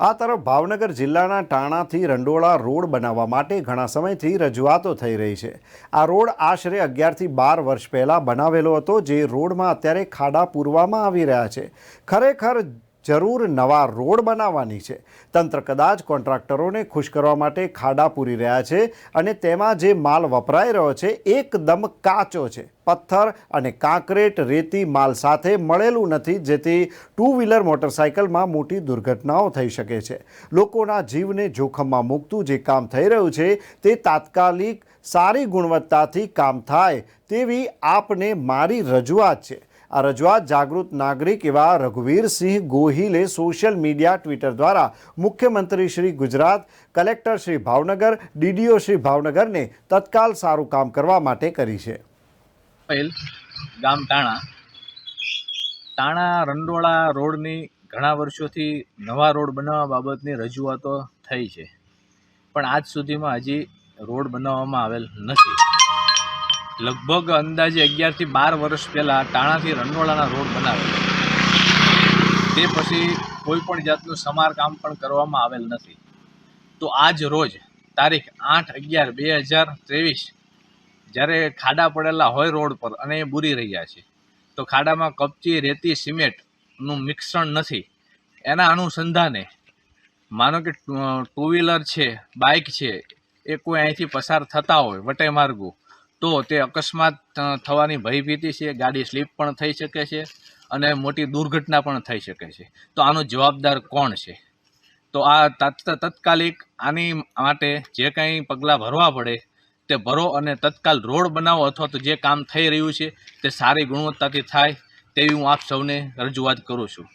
આ તરફ ભાવનગર જિલ્લાના ટાણાથી રંડોળા રોડ બનાવવા માટે ઘણા સમયથી રજૂઆતો થઈ રહી છે. આ રોડ આશરે અગિયારથી બાર વર્ષ પહેલાં બનાવેલો હતો, જે રોડમાં અત્યારે ખાડા પૂરવામાં આવી રહ્યા છે. ખરેખર જરૂર નવા રોડ બનાવવાની છે. તંત્ર કદાચ કોન્ટ્રાક્ટરોને ખુશ કરવા માટે ખાડા પૂરી રહ્યા છે અને તેમાં જે માલ વપરાઈ રહ્યો છે એકદમ કાચો છે. પથ્થર અને કાંકરેટ રેતી માલ સાથે મળેલું નથી, જેથી ટુ વ્હીલર મોટરસાયકલમાં મોટી દુર્ઘટનાઓ થઈ શકે છે. લોકોના જીવને જોખમમાં મૂકતું જે કામ થઈ રહ્યું છે તે તાત્કાલિક સારી ગુણવત્તાથી કામ થાય તેવી આપને મારી રજૂઆત છે. આ રજૂઆત જાગૃત નાગરિક એવા રઘુવીરસિંહ ગોહિલે સોશિયલ મીડિયા ટ્વિટર દ્વારા મુખ્યમંત્રી શ્રી ગુજરાત, કલેક્ટર શ્રી ભાવનગર, ડીડીઓ શ્રી ભાવનગરને તત્કાલ સારું કામ કરવા માટે કરી છે. ગામ તાણા તાણા રંડોળા રોડની ઘણા વર્ષોથી નવા રોડ બનાવવા બાબતની રજૂઆતો થઈ છે. પણ આજ સુધીમાં હજી રોડ બનાવવામાં આવેલ નથી. લગભગ અંદાજે અગિયારથી બાર વર્ષ પહેલાં ટાણાથી રંડોળાના રોડ બનાવેલ. તે પછી કોઈ પણ જાતનું સમારકામ પણ કરવામાં આવેલ નથી. તો આજ રોજ તારીખ આઠ અગિયાર બે હજાર ત્રેવીસ, જ્યારે ખાડા પડેલા હોય રોડ પર અને એ બુરી રહ્યા છે, તો ખાડામાં કપચી, રેતી સિમેન્ટનું મિશ્રણ નથી. એના અનુસંધાને માનો કે ટુ વ્હીલર છે, બાઇક છે, એ કોઈ અહીંથી પસાર થતા હોય વટે માર્ગો તો તે અકસ્માત થવાની ભયભીતિ છે, ગાડી સ્લીપ પણ થઈ શકે છે અને મોટી દુર્ઘટના પણ થઈ શકે છે. તો આનો જવાબદાર કોણ છે? તો આ તાત્ક- તત્કાલિક આની માટે જે કંઈ પગલાં ભરવા પડે, તે ભરો અને તત્કાલ રોડ બનાવો અથવા તો જે કામ થઈ રહ્યું છે તે સારી ગુણવત્તાથી થાય તેવી હું આપ સૌને રજૂઆત કરું છું.